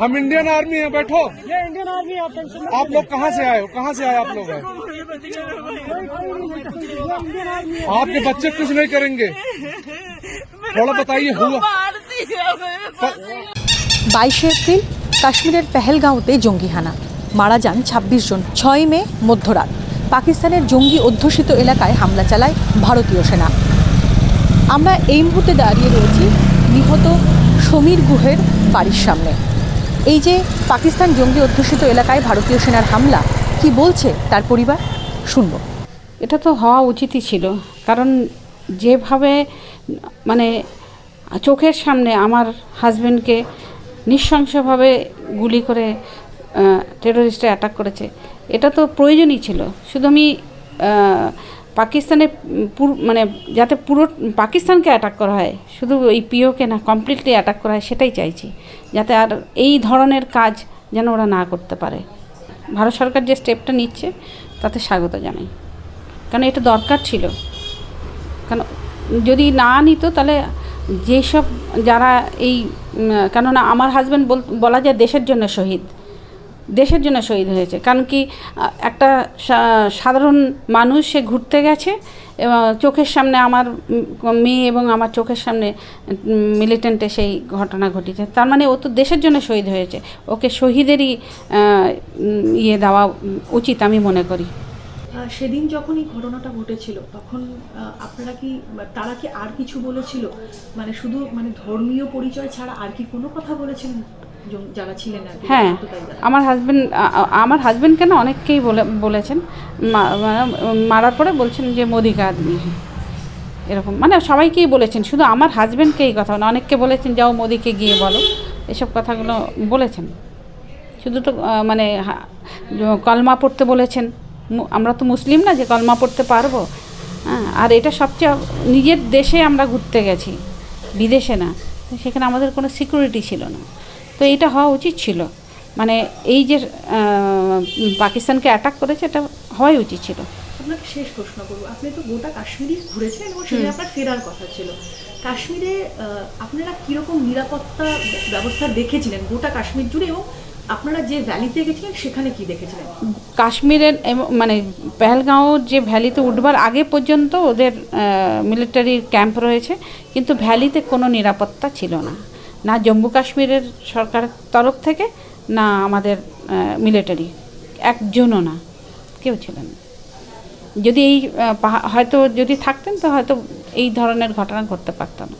हम Indian army है बैठो ये इंडियन आर्मी आप टेंशन मत आप लोग कहाँ से आए हो कहाँ से आए आप लोग हैं इंडियन आर्मी आपके बच्चे कुछ नहीं करेंगे थोड़ा बताइए हुआ বাইশে এপ্রিল কাশ্মীরের পেহেলগাঁওতে জঙ্গি হানা মারা যান ২৬ জন ছয় মে মধ্যরাত পাকিস্তানের জঙ্গি অধ্যুষিত এলাকায় হামলা চালায় ভারতীয় সেনা আমরা এই মুহূর্তে দাঁড়িয়ে রয়েছি নিহত সমীর গুহের বাড়ির সামনে এই যে পাকিস্তান জঙ্গি অধ্যুষিত এলাকায় ভারতীয় সেনার হামলা, কি বলছে তার পরিবার? শুনব। এটা তো হওয়া উচিতই ছিল, কারণ যেভাবে মানে চোখের সামনে আমার হাজবেন্ডকে নৃশংসভাবে গুলি করে টেরোরিস্টে অ্যাটাক করেছে, এটা তো প্রয়োজনই ছিল। শুধু আমি পাকিস্তানের পুরো মানে যাতে পুরো পাকিস্তানকে অ্যাটাক করা হয়, শুধু এই পিওকে না কমপ্লিটলি অ্যাটাক করা হয়, সেটাই চাইছি। যাতে আর এই ধরনের কাজ যেন ওরা না করতে পারে। ভারত সরকার যে স্টেপটা নিচ্ছে, তাতে স্বাগত জানাই। কারণ এটা দরকার ছিল। কারণ যদি না নিত, তাহলে যেসব যারা এই কেননা আমার হাজব্যান্ড বলা যায় দেশের জন্য শহীদ। দেশের জন্য শহীদ হয়েছে। কারণ কি একটা সাধারণ মানুষ সে ঘুরতে গেছে, এবং চোখের সামনে আমার মেয়ে এবং আমার চোখের সামনে মিলিটেন্টে সেই ঘটনা ঘটেছে তার মানে ও তো দেশের জন্য শহীদ হয়েছে। ওকে শহীদেরই ইয়ে দেওয়া উচিত আমি মনে করি। সেদিন যখন এই ঘটনাটা ঘটেছিল, তখন আপনারা কি, তারা কি আর কিছু বলেছিল? মানে শুধু মানে ধর্মীয় পরিচয় ছাড়া আর কি কোনো কথা বলেছিলেন? যারা ছিলেন হ্যাঁ আমার হাজবেন্ড আমার হাজবেন্ড কেন অনেককেই বলে বলেছেন? মা- মা- মারার পরে বলছেন যে মোদি কা আদমি এরকম মানে সবাইকেই বলেছেন শুধু আমার হাজবেন্ডকে এই কথা না অনেককে বলেছেন যাও মোদিকে গিয়ে বলো। এসব কথাগুলো বলেছেন। শুধু তো মানে কলমা পড়তে বলেছেন। আমরা তো মুসলিম না যে কলমা পড়তে পারব? হ্যাঁ আর এটা সবচেয়ে নিজের দেশে আমরা ঘুরতে গেছি বিদেশে না। সেখানে আমাদের কোনো সিকিউরিটি ছিল না। তো এটা হওয়া উচিত ছিল। মানে এই যে পাকিস্তানকে অ্যাটাক করেছে এটা হওয়াই উচিত ছিল। আপনাকে শেষ প্রশ্ন করব। আপনি তো গোটা কাশ্মীরই ঘুরেছেন এবং সেদিন আপনার ফেরার কথা ছিল। কাশ্মীরে আপনারা কীরকম নিরাপত্তা ব্যবস্থা দেখেছিলেন গোটা কাশ্মীর জুড়ে এবং আপনারা যে ভ্যালিতে গেছিলেন সেখানে কি দেখেছিলেন? কাশ্মীরের মানে পেহেলগাঁও যে ভ্যালিতে উঠবার আগে পর্যন্ত ওদের মিলিটারি ক্যাম্প রয়েছে কিন্তু ভ্যালিতে কোনো নিরাপত্তা ছিল না। না জম্মু কাশ্মীরের সরকারের তরফ থেকে, না আমাদের মিলিটারি একজনও না। কেউ ছিলেন যদি এই হয়তো যদি থাকতেন তো হয়তো এই ধরনের ঘটনা ঘটতে পারত না।